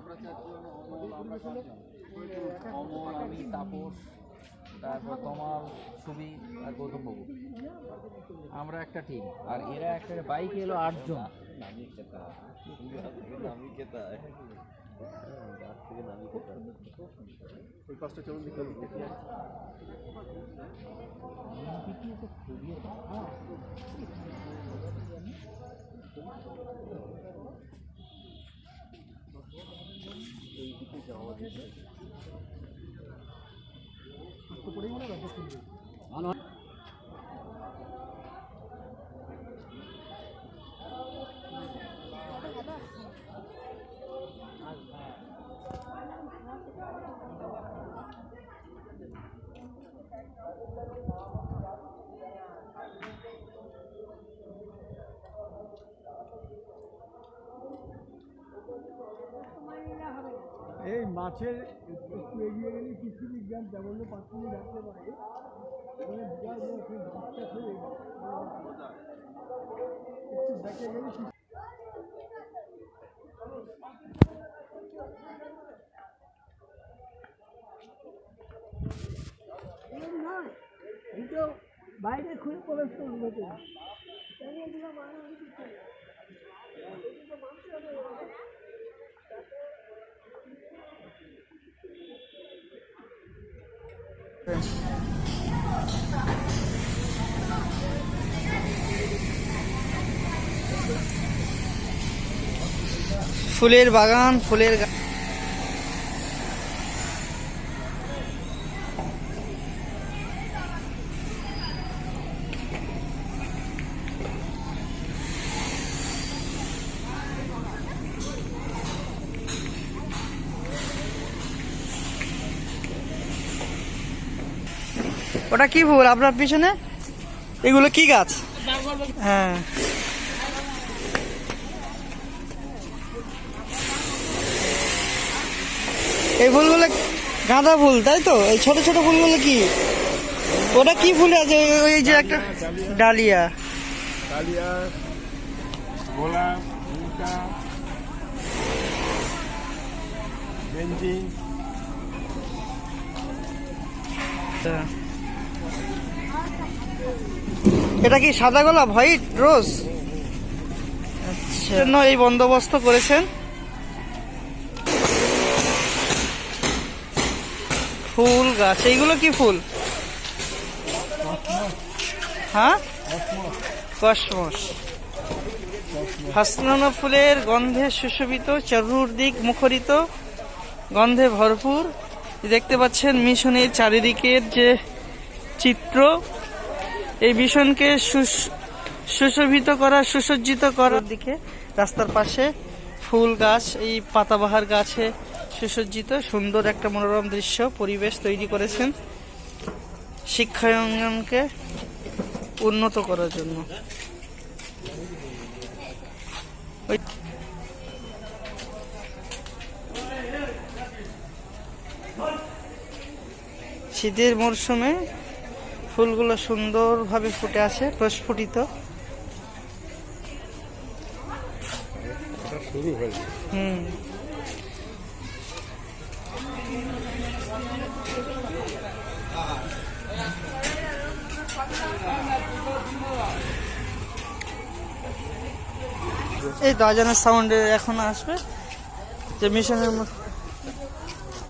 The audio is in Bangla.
আমরা চারজন অমল আমি তাপস তারপর তমাল সুবি আর গৌতম বাবু। আমরা একটা টিম আর এরা একটা বাইক এলো আটজন। ওই পাঁচটা চলুন দেখে দেখি পরিমাণে ব্যবস্থা এই মাছের একটু এগিয়ে গেলে কৃষি বিজ্ঞান যেমন পাঁচ মিনিট রাখতে পারে বাইরে খুলে প্রবেশ ভেতরে ফুলের বাগান ফুলের ওটা কি ফুল আপনার পিছনে? এগুলো কি গাছ? হ্যাঁ। এই ফুলগুলো গাঁদা ফুল তাই তো? এই ছোট ছোট ফুলগুলো কি? ওটা কি ফুল আছে? ওই- যে একটা ডালিয়া। ডালিয়া গোলাপ বেঞ্জি। এটা কি সাদা গোলাপ? হোয়াইট রোজ আচ্ছা। জন্য এই বন্দোবস্ত করেছেন। ফুল গাছ। এইগুলো কি ফুল? হ্যাঁ? কসমস। হাসনানো ফুলের গন্ধে সুশোভিত চতুর্দিক মুখরিত গন্ধে ভরপুর। দেখতে পাচ্ছেন মিশনের চারিদিকের যে চিত্র। এই ভীষণকে সুশোভিত করা, সুসজ্জিত করার দিকে রাস্তার পাশে ফুল গাছ, এই পাতাবাহার গাছে সুসজ্জিত, সুন্দর একটা মনোরম দৃশ্য, পরিবেশ তৈরি করেছেন শিক্ষাঙ্গনকে উন্নত করার জন্য। শীতের মরশুমে ফুলগুলো সুন্দরভাবে ফুটে আছে প্রস্ফুটিত। হুম। এই তো আজানের সাউন্ডে এখন আসবে যে মিশনের মধ্যে